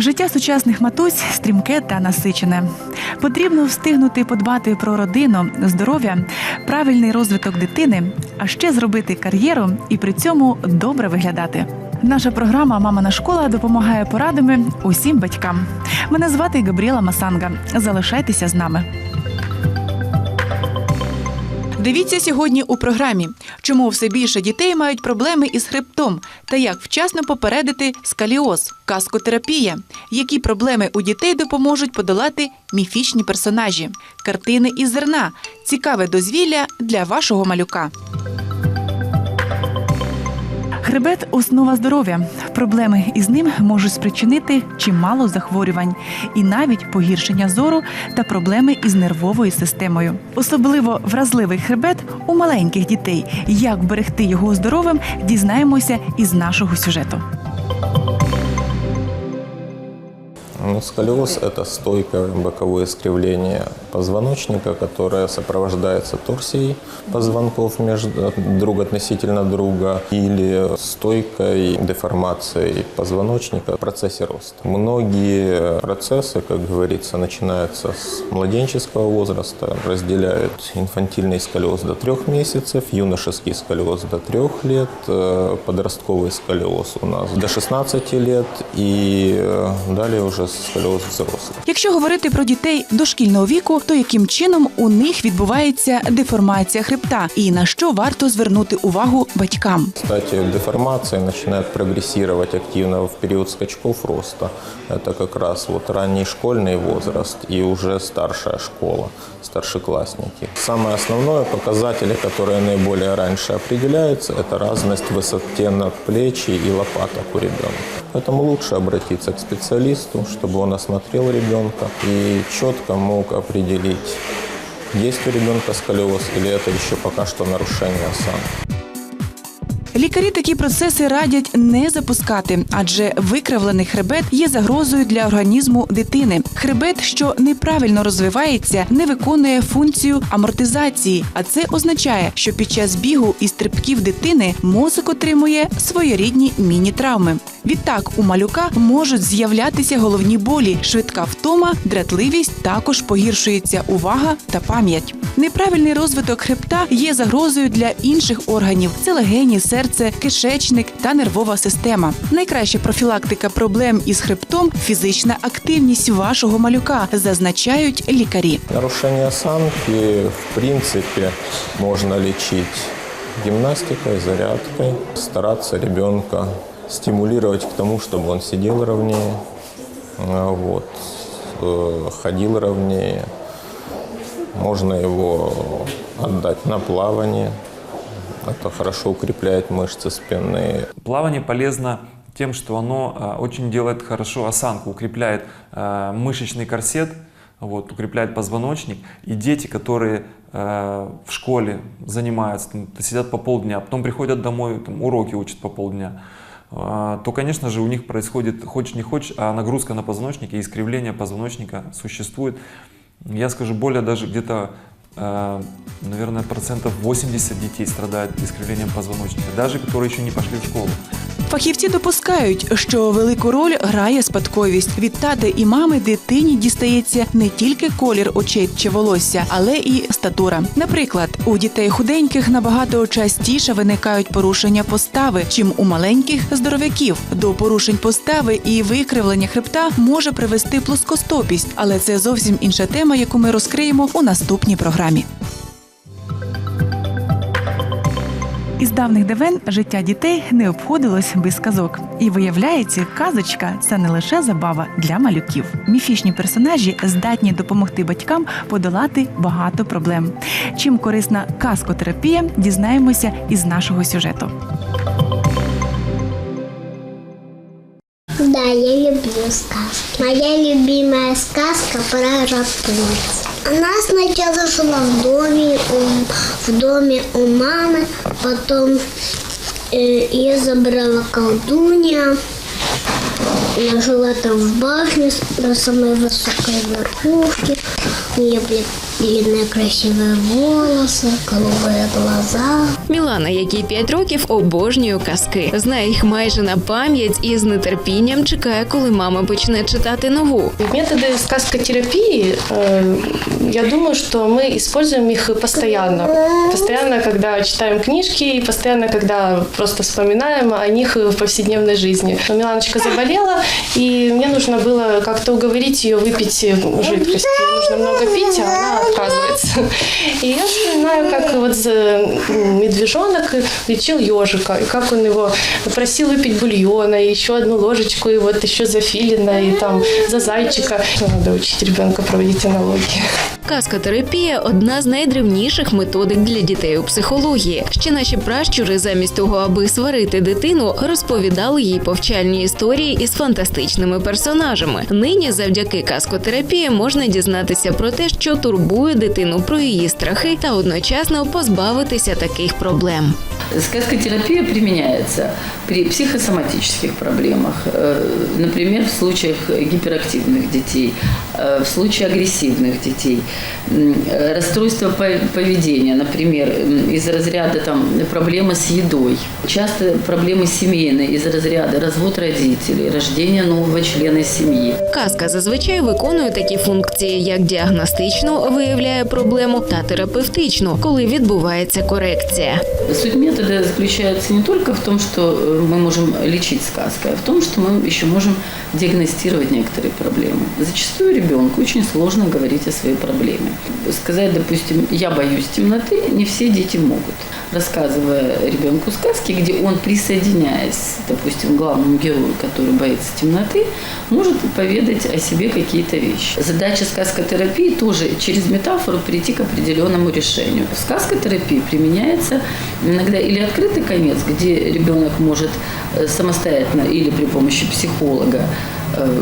Життя сучасних матусь стрімке та насичене. Потрібно встигнути подбати про родину, здоров'я, правильний розвиток дитини, а ще зробити кар'єру і при цьому добре виглядати. Наша програма Мамина школа допомагає порадами усім батькам. Мене звати Габріела Масанга. Залишайтеся з нами. Дивіться сьогодні у програмі, чому все більше дітей мають проблеми із хребтом та як вчасно попередити скаліоз, каскотерапія, які проблеми у дітей допоможуть подолати міфічні персонажі, картини із зерна, цікаве дозвілля для вашого малюка. Хребет основа здоров'я. Проблеми із ним можуть спричинити чимало захворювань і навіть погіршення зору та проблеми із нервовою системою. Особливо вразливий хребет у маленьких дітей. Як берегти його здоровим, дізнаємося із нашого сюжету. Ну, сколиоз – это стойкое боковое искривление позвоночника, которое сопровождается торсией позвонков между друг относительно друга или стойкой деформацией позвоночника в процессе роста. Многие процессы, как говорится, начинаются с младенческого возраста, разделяют инфантильный сколиоз до трех месяцев, юношеский сколиоз до трех лет, э, подростковый сколиоз у нас до 16 лет и э, далее уже сколиоз взрослых. Якщо говорити про дітей дошкільного віку, то яким чином у них відбувається деформація хребта і на що варто звернути увагу батькам? Кстати, деформация начинает прогрессировать активно в период скачков роста. Это как раз вот ранний школьный возраст и уже старшая школа, старшеклассники. Самое основное показатели, которые наиболее раньше определяются, это разность в высоте надплечий и лопаток у ребенка. Поэтому лучше обратиться к специалисту, чтобы он осмотрел ребенка и четко мог определить, есть у ребенка сколиоз или это еще пока что нарушение осанки. Лікарі такі процеси радять не запускати, адже викривлений хребет є загрозою для організму дитини. Хребет, що неправильно розвивається, не виконує функцію амортизації, а це означає, що під час бігу і стрибків дитини мозок отримує своєрідні міні-травми. Відтак у малюка можуть з'являтися головні болі, швидка втома, дратливість, також погіршується увага та пам'ять. Неправильний розвиток хребта є загрозою для інших органів: це легені, серце, кишечник та нервова система. Найкраща профілактика проблем із хребтом фізична активність вашого малюка, зазначають лікарі. Нарушение осанки, в принципе, можно лечить гимнастикой, зарядкой, стараться ребенка стимулировать к тому, чтобы он сидел ровнее, вот, э, ходил ровнее. Можно его отдать на плавание. Это хорошо укрепляет мышцы спины. Плавание полезно тем, что оно а, очень делает хорошо осанку, укрепляет а, мышечный корсет, вот, укрепляет позвоночник. И дети, которые а, в школе занимаются, сидят по полдня, а потом приходят домой, там, уроки учат по полдня, то, конечно же, у них происходит, хочешь не хочешь, а нагрузка на позвоночник и искривление позвоночника существует. Я скажу, более даже где-то, э, наверное, процентов 80 детей страдают искривлением позвоночника, даже которые еще не пошли в школу. Фахівці допускають, що велику роль грає спадковість. Від тати і мами дитині дістається не тільки колір очей чи волосся, але і статура. Наприклад, у дітей худеньких набагато частіше виникають порушення постави, чим у маленьких здоров'яків. До порушень постави і викривлення хребта може привести плоскостопість, але це зовсім інша тема, яку ми розкриємо у наступній програмі. Із давних давен життя дітей не обходилось без казок. І виявляється, казочка це не лише забава для малюків. Міфічні персонажі здатні допомогти батькам подолати багато проблем. Чим корисна казкотерапія, дізнаємося із нашого сюжету. Да, я люблю сказки. Моя любимая сказка про Рапунцель. Она сначала жила в доме, у, в доме у мамы, потом э, я забрала колдунья, Она жила там в башне с- на самой высокой верхушке. У нее были длинные красивые волосы, голубые глаза. Мілана, якій 5 років, обожнює казки. Знає їх майже на пам'ять і з нетерпінням чекає, коли мама почне читати нову. Методы сказкотерапии, э, я думаю, что мы используем их постоянно. Постоянно, когда читаем книжки, и постоянно, когда просто вспоминаем о них в повседневной жизни. Но Миланочка заболела, и мне нужно было как-то уговорить ее выпить жидкости. Ей нужно много пить, а она отказывается. И я вспоминаю, как вот за- м, медвежонок лечил ежика, и как он его просил выпить бульона, и еще одну ложечку, и вот еще за филина, и там за зайчика. Надо учить ребенка проводить аналогии. Казкотерапія одна з найдревніших методик для дітей у психології. Ще наші пращури, замість того, аби сварити дитину, розповідали їй повчальні історії із фантастичними персонажами. Нині, завдяки казкотерапії, можна дізнатися про те, що турбує дитину про її страхи, та одночасно позбавитися таких проблем. Сказкотерапия применяется при психосоматических проблемах, э, например, в случаях гиперактивных детей, э, в случае агрессивных детей, м, э, расстройства по- поведения, например, м, из разряда там, проблемы с едой, часто проблемы семейные из разряда развод родителей, рождение нового члена семьи. Казка зазвичай виконує такі функції, як діагностично виявляє проблему та терапевтично, коли відбувається корекція. Суть метода заключается не только в том, что э, мы можем лечить сказкой, а в том, что мы еще можем диагностировать некоторые проблемы. Зачастую ребенку очень сложно говорить о своей проблеме. Сказать, допустим, я боюсь темноты, не все дети могут. Рассказывая ребенку сказки, где он, присоединяясь, допустим, к главному герою, который боится темноты, может поведать о себе какие-то вещи. Задача сказкотерапии тоже через метафору прийти к определенному решению. В сказкотерапии применяется иногда или открытый конец, где ребенок может э, самостоятельно или при помощи психолога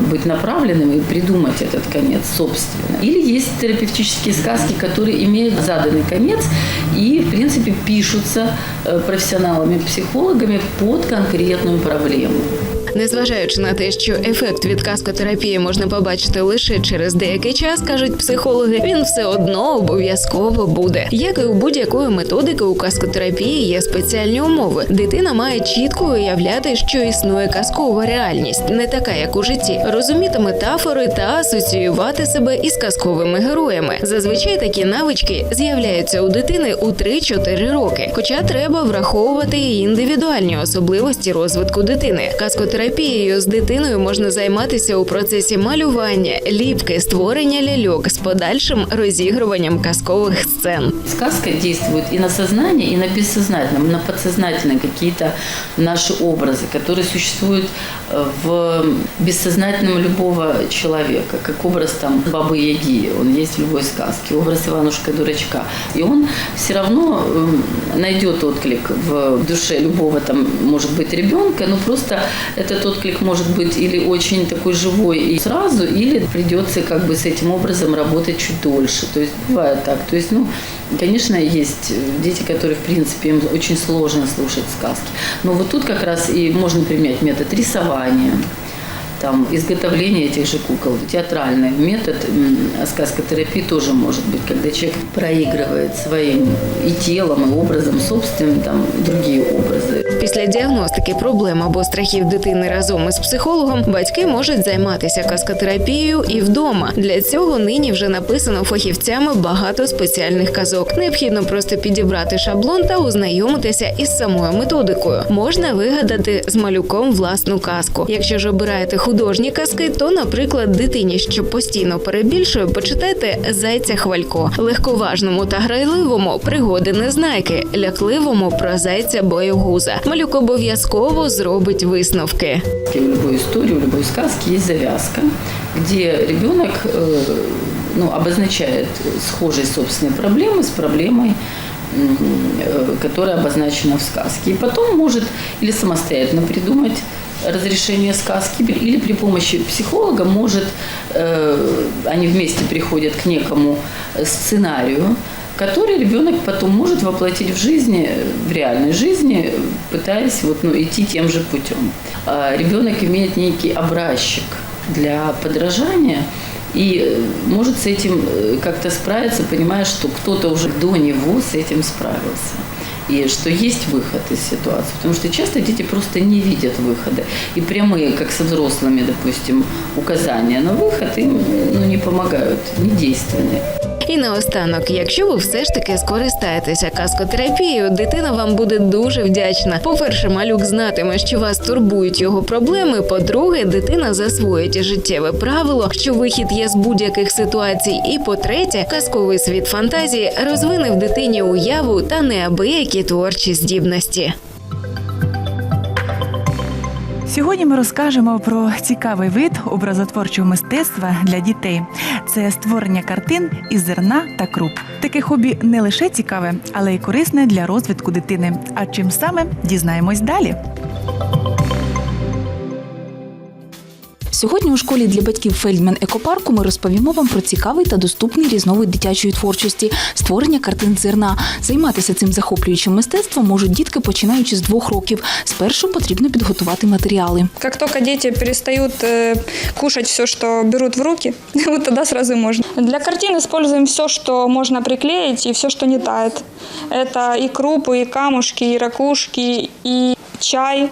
быть направленным и придумать этот конец собственно. Или есть терапевтические сказки, которые имеют заданный конец и, в принципе, пишутся э, профессионалами-психологами под конкретную проблему. Незважаючи на те, що ефект від каскотерапії можна побачити лише через деякий час, кажуть психологи, він все одно обов'язково буде. Як і у будь-якої методики у каскотерапії є спеціальні умови. Дитина має чітко уявляти, що існує казкова реальність, не така, як у житті, розуміти метафори та асоціювати себе із казковими героями. Зазвичай такі навички з'являються у дитини у 3-4 роки. Хоча треба враховувати і індивідуальні особливості розвитку дитини Каскотерапією з дитиною можна займатися у процесі малювання, ліпки, створення ляльок з подальшим розігруванням казкових сцен. Сказка действует и на сознание, и на бессознательном, на подсознательном какие-то наши образы, которые существуют э, в бессознательном любого человека, как образ там Бабы Яги, он есть в любой сказке, образ Иванушка-дурачка. И он все равно э, найдет отклик в душе любого там, может быть, ребенка, но просто этот отклик может быть или очень такой живой и сразу, или придется как бы с этим образом работать чуть дольше. То есть бывает так. То есть, ну, конечно, есть э, дети, которые, в принципе, им очень сложно слушать сказки. Но вот тут как раз и можно применять метод рисования, там, изготовление этих же кукол, театральный метод м, сказкотерапии тоже может быть, когда человек проигрывает своим и телом, и образом собственным, там, другие образы. Після діагностики проблем або страхів дитини разом із психологом батьки можуть займатися каскотерапією і вдома. Для цього нині вже написано фахівцями багато спеціальних казок. Необхідно просто підібрати шаблон та ознайомитися із самою методикою. Можна вигадати з малюком власну казку. Якщо ж обираєте художні казки, то, наприклад, дитині, що постійно перебільшує, почитайте зайця хвалько, легковажному та грайливому пригоди незнайки, лякливому про зайця боєгуза. Малюк обов'язково зробить висновки. У любой истории, у любой сказки есть завязка, где ребенок э, ну, обозначает схожие собственные проблемы с проблемой, м, э, которая обозначена в сказке. И потом может или самостоятельно придумать разрешение сказки, или при помощи психолога может, э, они вместе приходят к некому сценарию, который ребенок потом может воплотить в жизни, в реальной жизни, пытаясь вот, ну, идти тем же путем. А ребенок имеет некий образчик для подражания и э, может с этим э, как-то справиться, понимая, что кто-то уже до него с этим справился. И что есть выход из ситуации. Потому что часто дети просто не видят выхода. И прямые, как со взрослыми, допустим, указания на выход им ну, не помогают, не действенны. І наостанок, якщо ви все ж таки скористаєтеся каскотерапією, дитина вам буде дуже вдячна. По-перше, малюк знатиме, що вас турбують його проблеми. По-друге, дитина засвоїть життєве правило, що вихід є з будь-яких ситуацій. І по-третє, казковий світ фантазії розвине в дитині уяву та неабиякі творчі здібності. Сьогодні ми розкажемо про цікавий вид образотворчого мистецтва для дітей. Це створення картин із зерна та круп. Таке хобі не лише цікаве, але й корисне для розвитку дитини. А чим саме дізнаємось далі. Сьогодні у школі для батьків Фельдман екопарку ми розповімо вам про цікавий та доступний різновид дитячої творчості створення картин з зерна. Займатися цим захоплюючим мистецтвом можуть дітки починаючи з двох років. Спершу потрібно підготувати матеріали. Как только дети перестают э, кушать все, что берут в руки, вот тогда сразу можно. Для картин используем все, что можно приклеить и все, что не тает. Это и крупы, и камушки, и ракушки, и чай,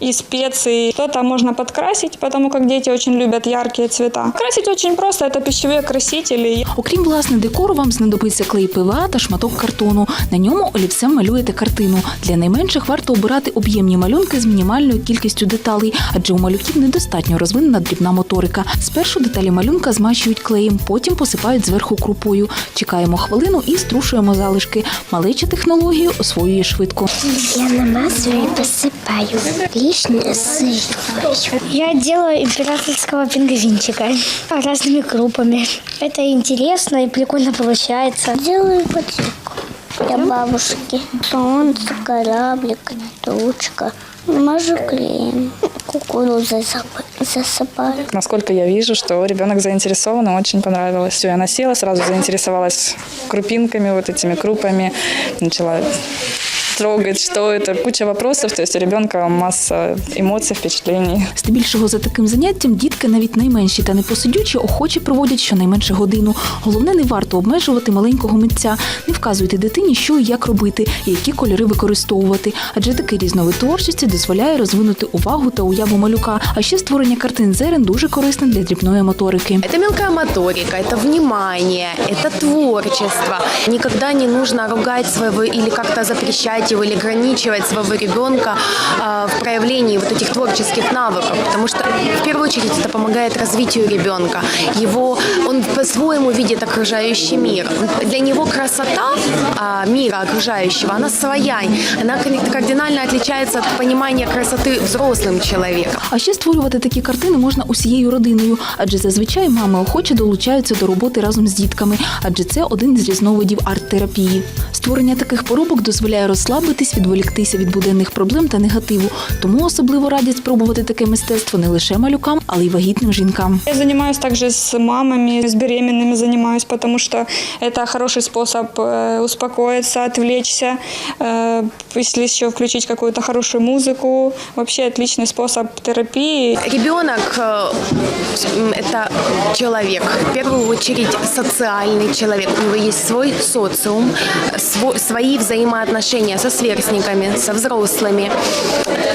и специи. Что-то можно подкрасить, потому как дети очень любят яркие цвета. Красить очень просто, это пищевые красители. Окрім власне декору, вам знадобиться клей ПВА та шматок картону. На ньому олівцем малюєте картину. Для найменших варто обирати об'ємні малюнки з мінімальною кількістю деталей, адже у малюків недостатньо розвинена дрібна моторика. Спершу деталі малюнка змащують клеєм, потім посипають зверху крупою. Чекаємо хвилину і струшуємо залишки. Малеча технологію освоює швидко. Я намазываю и посыпаю. Сыпаю. Я делаю императорского пингвинчика разными крупами. Это интересно и прикольно получается. Делаю ипотеку для бабушки. Солнце, кораблик, тучка. Мажу клеем. Кукурузой засып- засыпаю. Насколько я вижу, что ребенок заинтересован, и очень понравилось. Все, она села, сразу заинтересовалась крупинками, вот этими крупами, начала трогать, что это, куча вопросов. То есть у ребенка масса эмоций, впечатлений. Здебільшого за таким заняттям дітки, навіть найменші та непосидючі, охоче проводять щонайменше годину. Головне, не варто обмежувати маленького митця. Не вказуйте дитині, що і як робити, і які кольори використовувати. Адже такий різновид творчості дозволяє розвинути увагу та уяву малюка. А ще створення картин зерен дуже корисне для дрібної моторики. Это мелкая моторика, это внимание, это творчество. Никогда не нужно ругать своего или как-то запрещать его или ограничивать своего ребенка а, в проявлении вот этих творческих навыков, потому что в первую очередь это помогает развитию ребенка. Его он по-своему видит окружающий мир. Для него красота а, мира окружающего, она своя, она кар- кардинально отличается от понимания красоты взрослым человеком. А ще створювати такі картини можна усією родиною, адже зазвичай мами охоче долучаються до роботи разом з дітками, адже це один із різновидів арт-терапії. Створення таких поробок дозволяє розслабитись, відволіктися від буденних проблем та негативу. Тому особливо радять спробувати таке мистецтво не лише малюкам, але й вагітним жінкам. Я занимаюсь также с мамами, с беременными занимаюсь, потому что это хороший способ э, успокоиться, отвлечься, э, если еще включить какую-то хорошую музыку. Вообще отличный способ терапии. Ребенок э, м, это человек, в первую очередь социальный человек. У него есть свой социум, сво- свои взаимоотношения со сверстниками, со взрослыми.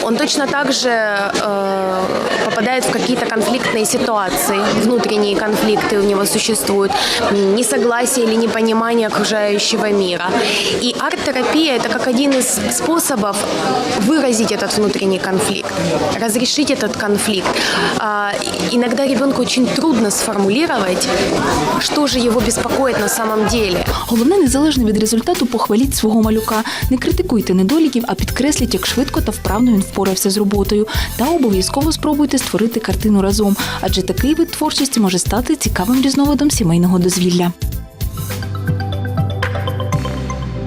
Он точно так же э, попадает в какие-то конфликтные ситуации, внутренние конфликты у него существуют, несогласие или непонимание окружающего мира. И арт-терапия – это как один из способов выразить этот внутренний конфликт, разрешить этот конфликт. А, иногда ребенку очень трудно сформулировать, что же его беспокоит на самом деле. Головне, незалежно від результату, похваліть свого малюка. Не критикуйте недоліків, а підкресліть, як швидко та вправно він впорався з роботою. Та обов'язково спробуйте створити картину разом, адже такий вид творчості може стати цікавим різновидом сімейного дозвілля.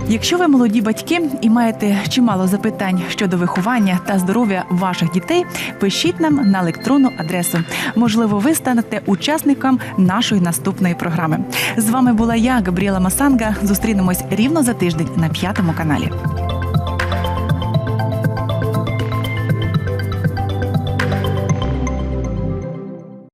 Якщо ви молоді батьки і маєте чимало запитань щодо виховання та здоров'я ваших дітей, пишіть нам на електронну адресу. Можливо, ви станете учасником нашої наступної програми. З вами була я, Габріела Масанга. Зустрінемось рівно за тиждень на п'ятому каналі.